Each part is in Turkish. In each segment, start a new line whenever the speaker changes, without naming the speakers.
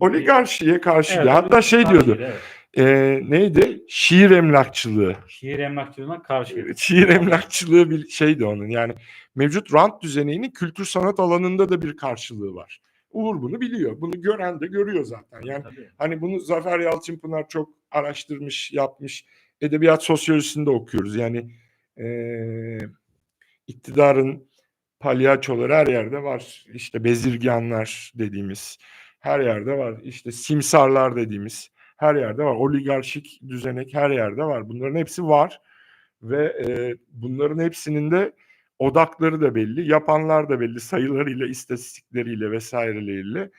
oligarşiye karşı
Evet,
hatta şey diyordu.
evet.
e, neydi? Şiir emlakçılığı.
Şiir emlakçılığına karşı.
Şiir emlakçılığı bir şeydi onun. Yani mevcut rant düzeninin kültür sanat alanında da bir karşılığı var. Uğur bunu biliyor. Bunu gören de görüyor zaten. Yani
Tabii.
Hani bunu Zafer Yalçınpınar çok araştırmış, yapmış. Edebiyat sosyolojisinde okuyoruz. Yani eee iktidarın palyaçoları her yerde var. İşte bezirganlar dediğimiz her yerde var. İşte simsarlar dediğimiz her yerde var. Oligarşik düzenek her yerde var. Bunların hepsi var. Ve eee, bunların hepsinin de odakları da belli, yapanlar da belli sayılarıyla, istatistikleriyle vesaireleriyle.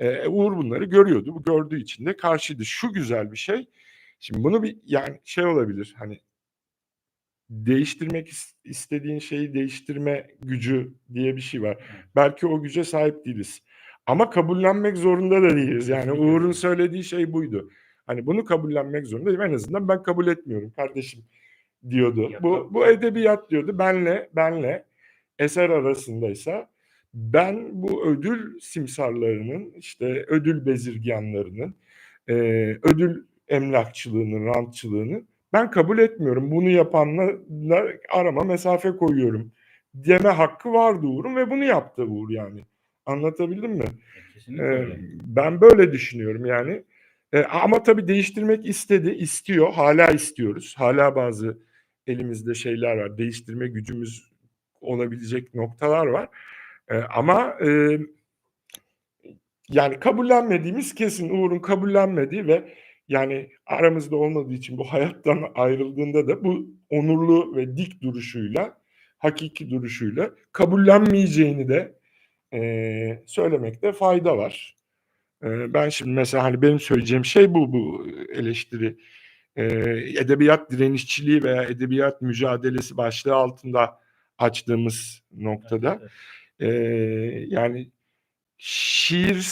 Eee, Uğur bunları görüyordu. Bu gördüğü için de karşıydı. Şu güzel bir şey. Şimdi bunu bir yani şey olabilir. Hani değiştirmek is- istediğin şeyi değiştirme gücü diye bir şey var. Belki o güce sahip değiliz. Ama kabullenmek zorunda da değiliz. Yani Uğur'un
değil.
söylediği şey buydu. Hani bunu kabullenmek zorundayım. En azından ben kabul etmiyorum kardeşim diyordu.
Ya
Bu bu edebiyat diyordu. Benle benle eser arasındaysa ben bu ödül simsarlarının işte ödül bezirganlarının eee, ödül emlakçılığının, rantçılığının ben kabul etmiyorum. Bunu yapanla arama mesafe koyuyorum deme hakkı vardı Uğur'un ve bunu yaptı Uğur yani. Anlatabildim mi? Ee, ben böyle düşünüyorum yani. Ee, ama tabii değiştirmek istedi, istiyor. Hala istiyoruz. Hala bazı elimizde şeyler var. Değiştirme gücümüz olabilecek noktalar var. Ee, ama e, yani kabullenmediğimiz kesin. Uğur'un kabullenmediği ve yani aramızda olmadığı için bu hayattan ayrıldığında da bu onurlu ve dik duruşuyla, hakiki duruşuyla kabullenmeyeceğini de e, söylemekte fayda var. E, ben şimdi mesela hani benim söyleyeceğim şey bu bu eleştiri. E, edebiyat direnişçiliği veya edebiyat mücadelesi başlığı altında açtığımız noktada.
Evet,
E, yani şiir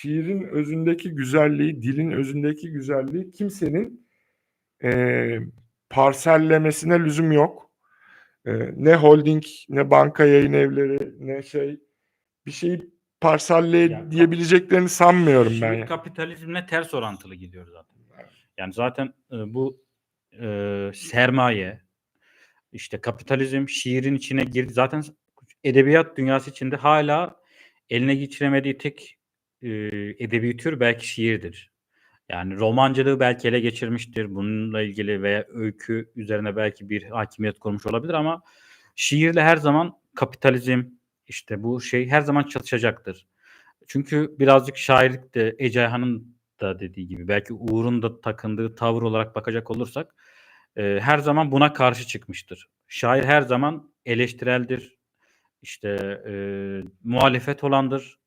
şiirin özündeki güzelliği, dilin özündeki güzelliği kimsenin e, parsellemesine lüzum yok. E, ne holding, ne banka yayın evleri, ne şey bir şeyi parselle
Ya,
diyebileceklerini sanmıyorum ben.
Şiir
ya.
kapitalizmle ters orantılı gidiyor zaten. Yani zaten e, bu e, sermaye, işte kapitalizm şiirin içine girdi. Zaten edebiyat dünyası içinde hala eline geçiremediği tek e, edebi tür belki şiirdir. Yani romancılığı belki ele geçirmiştir. Bununla ilgili veya öykü üzerine belki bir hakimiyet kurmuş olabilir ama şiirle her zaman kapitalizm işte bu şey her zaman çatışacaktır. Çünkü birazcık şairlik de Ece Ayhan'ın da dediği gibi belki Uğur'un da takındığı tavır olarak bakacak olursak e, her zaman buna karşı çıkmıştır. Şair her zaman eleştireldir. İşte e, muhalefet olandır.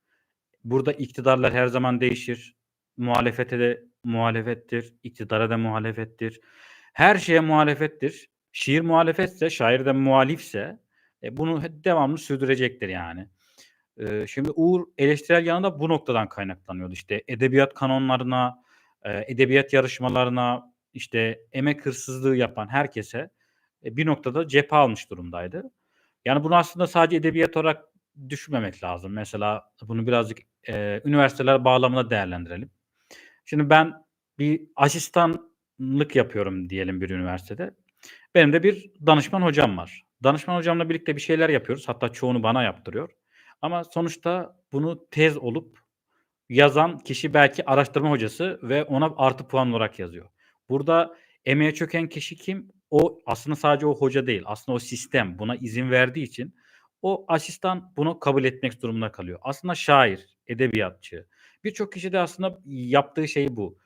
Burada iktidarlar her zaman değişir. Muhalefete de muhalefettir. iktidara da muhalefettir. Her şeye muhalefettir. Şiir muhalefetse, şair de muhalifse e, bunu devamlı sürdürecektir yani. Eee, şimdi Uğur eleştirel yanı da bu noktadan kaynaklanıyordu. İşte edebiyat kanonlarına, eee, edebiyat yarışmalarına, işte emek hırsızlığı yapan herkese e, bir noktada cephe almış durumdaydı. Yani bunu aslında sadece edebiyat olarak düşünmemek lazım. Mesela bunu birazcık eee, üniversiteler bağlamında değerlendirelim. Şimdi ben bir asistanlık yapıyorum diyelim bir üniversitede. Benim de bir danışman hocam var. Danışman hocamla birlikte bir şeyler yapıyoruz. Hatta çoğunu bana yaptırıyor. Ama sonuçta bunu tez olup yazan kişi belki araştırma hocası ve ona artı puan olarak yazıyor. Burada emeğe çöken kişi kim? O aslında sadece o hoca değil. Aslında o sistem buna izin verdiği için o asistan bunu kabul etmek durumunda kalıyor. Aslında şair, edebiyatçı. Birçok kişi de aslında yaptığı şey bu.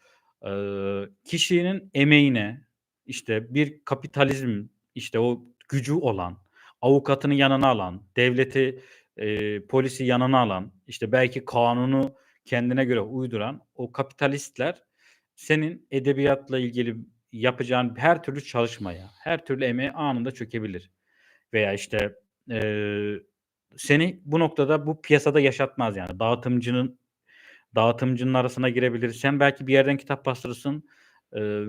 Eee, kişinin emeğine işte bir kapitalizm işte o gücü olan, avukatını yanına alan, devleti, eee, polisi yanına alan, işte belki kanunu kendine göre uyduran o kapitalistler senin edebiyatla ilgili yapacağın her türlü çalışmaya, her türlü emeğe anında çökebilir. Veya işte eee, seni bu noktada bu piyasada yaşatmaz yani. Dağıtımcının dağıtımcının arasına girebilir. Sen belki bir yerden kitap bastırırsın. Eee